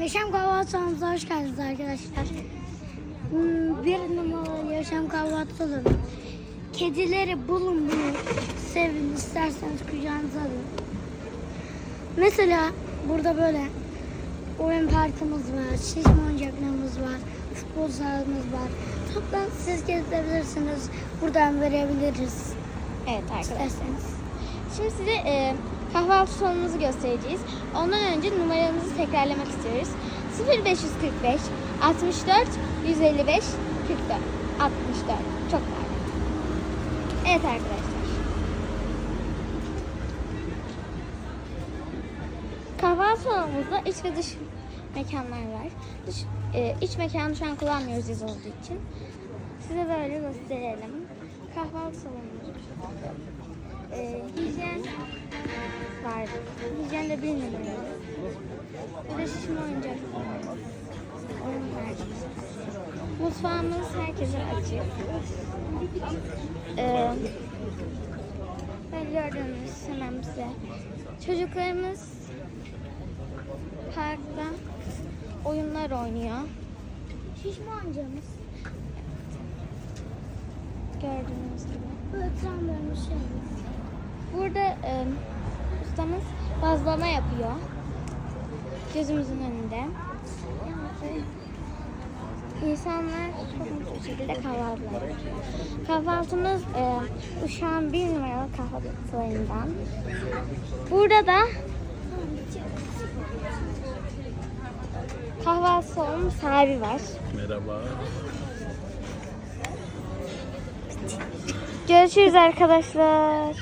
Yaşam kahvaltı salonumuza hoş geldiniz arkadaşlar. Hmm, Bir numaralı yaşam kahvaltı salonu. Kedileri bulun bulun. Sevin isterseniz kucağınıza alın. Mesela burada böyle oyun parkımız var, şişme oyuncaklarımız var, futbol sahamız var. Toplam siz gezebilirsiniz. Buradan verebiliriz Evet arkadaşlar. isterseniz. Şimdi size e, kahvaltı salonumuzu göstereceğiz. Ondan önce numaramızı tekrarlamak istiyoruz. 0545 64 155 44 64 çok pardon. Evet arkadaşlar. Kahvaltı salonumuzda iç ve dış mekanlar var. Dış, e, iç mekanı şu an kullanmıyoruz iz olduğu için. Size böyle gösterelim. Kahvaltı salonumuz. Var. Hijyen de numara. Burada şişme oyuncak. Oyun var. Mutfağımız herkese açık. Ee, böyle gördüğünüz hemen bize. Çocuklarımız parkta oyunlar oynuyor. Şişme oyuncağımız. Gördüğünüz gibi. Tam böyle şey. Burada e, ustamız bazlama yapıyor. Gözümüzün önünde. İnsanlar çok mutlu bir şekilde kahvaltı yapıyor. Kahvaltımız e, Uşak'ın bir numaralı kahvaltılarından. Burada da kahvaltı salonu sahibi var. Merhaba. Görüşürüz arkadaşlar.